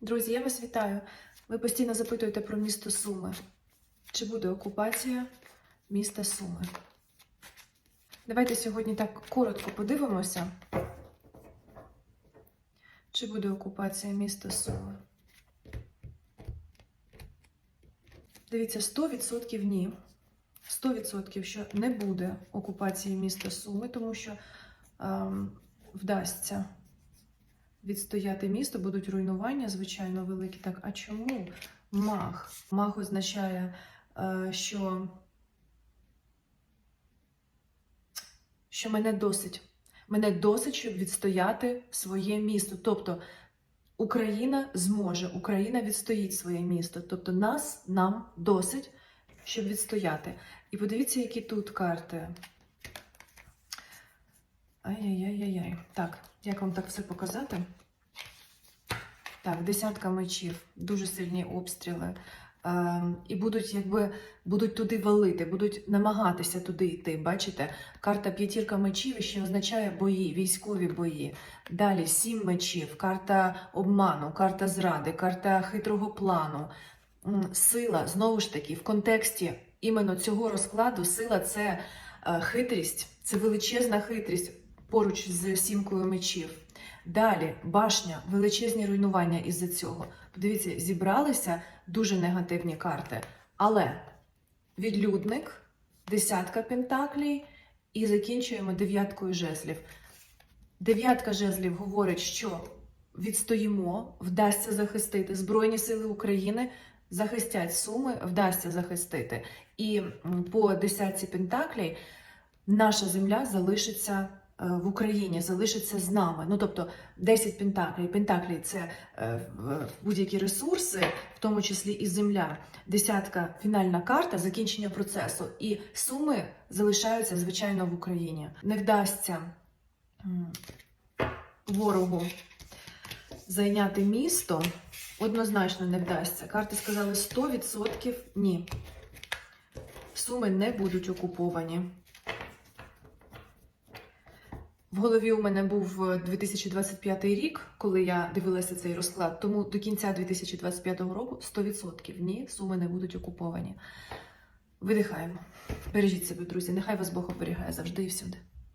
Друзі, я вас вітаю. Ви постійно запитуєте про місто Суми. Чи буде окупація міста Суми? Давайте сьогодні так коротко подивимося. Чи буде окупація міста Суми? Дивіться, 100% ні. 100% що не буде окупації міста Суми, тому що ем, вдасться відстояти місто, будуть руйнування, звичайно, великі. Так, а чому маг? Маг означає, е, що, що мене досить. Мене досить, щоб відстояти своє місто. Тобто Україна зможе, Україна відстоїть своє місто. Тобто нас нам досить, щоб відстояти. І подивіться, які тут карти. Ай-яй-яй-яй. Так, як вам так все показати? Так, десятка мечів, дуже сильні обстріли. Е, і будуть, якби, будуть туди валити, будуть намагатися туди йти. Бачите? Карта п'ятірка мечів ще означає бої, військові бої. Далі сім мечів, карта обману, карта зради, карта хитрого плану. Сила, знову ж таки, в контексті іменно цього розкладу сила це е, хитрість, це величезна хитрість поруч з сімкою мечів. Далі башня, величезні руйнування із-за цього. Подивіться, зібралися дуже негативні карти. Але відлюдник, десятка пентаклей і закінчуємо дев'яткою жезлів. Дев'ятка жезлів говорить, що відстоїмо, вдасться захистити Збройні Сили України. Захистять суми, вдасться захистити. І по десятці пентаклей наша земля залишиться в Україні, залишиться з нами. Ну тобто 10 пентаклей. Пентаклі це е, будь-які ресурси, в тому числі і земля. Десятка фінальна карта, закінчення процесу. І суми залишаються, звичайно, в Україні. Не вдасться ворогу зайняти місто. Однозначно не вдасться. Карти сказали 100% ні. Суми не будуть окуповані. В голові у мене був е, 2025 рік, коли я дивилася цей розклад. Тому до кінця 2025 року 100% ні, суми не будуть окуповані. Видихаємо. Бережіть себе, друзі. Нехай вас Бог оберігає завжди і всюди.